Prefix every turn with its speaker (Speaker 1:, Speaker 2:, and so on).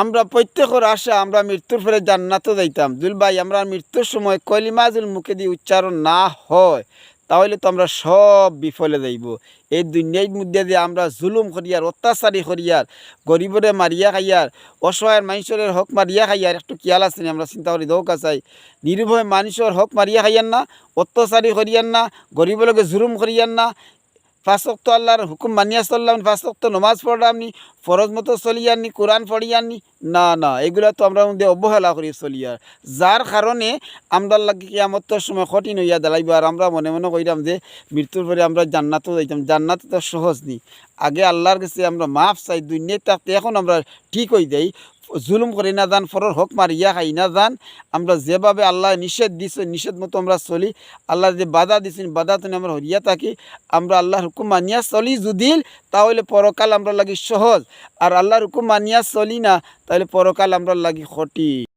Speaker 1: আমরা প্রত্যেকের আশা আমরা মৃত্যুর পরে জান্নাতও যাইতাম। দুল ভাই, আমরা মৃত্যুর সময় কলিমাজুল মুখে দিয়ে উচ্চারণ না হয়, তাহলে তো আমরা সব বিফলে যাইব। এই দুনিয়ার মধ্যে দিয়ে আমরা জুলুম করিয়ার, অত্যাচারী করিয়ার, গরিবরে মারিয়া খাইয়ার, অসহায় মানুষের হক মারিয়া খাইয়ার একটু কিয়াল আছে আমরা চিন্তা করি দৌকা চাই নির্ভয় মানুষের হক মারিয়া খাইয়ার না, অত্যাচারী করিয়ার না গরিবলকে জুলুম করিয়ার না। ফাঁসক্ত আল্লাহর হুকুম মানিয়া চললাম, ফাঁসক্ত নমাজ পড়লাম নি ফরজ মতো চলিয়ার নি কোরআন পড়িয়ার নি, না না এগুলো তো আমরা মধ্যে অবহেলা করি চলিয়ার যার কারণে আমরা লাগে কিয়ামতর সময় কঠিন হইয়া দাঁড়াইব, আর আমরা মনে মনে কইরাম যে মৃত্যুর পরে আমরা জান্নাতও যাইতাম, জান্নাত তো সহজ নি। আগে আল্লাহর কাছে আমরা মাফ চাই দুই দুনিয়ায় থাকতে এখন আমরা ঠিক হয়ে যাই। জুলুম করি না যান ফরর হক মারিয়া খাই না যান আমরা যেভাবে আল্লাহ নিষেধ দিছে, নিষেধ মতো আমরা চলি। আল্লাহ যে বাধা দিছেন, বাধা তুমি আমরা হরিয়া থাকি। আমরা আল্লাহর হুকুম মানিয়া চলি যদিল তাহলে পরকাল আমরা লাগি সহজ। আর আল্লাহর হুকুম মানিয়া চলি না, তাহলে পরকাল আমরা লাগি কঠিন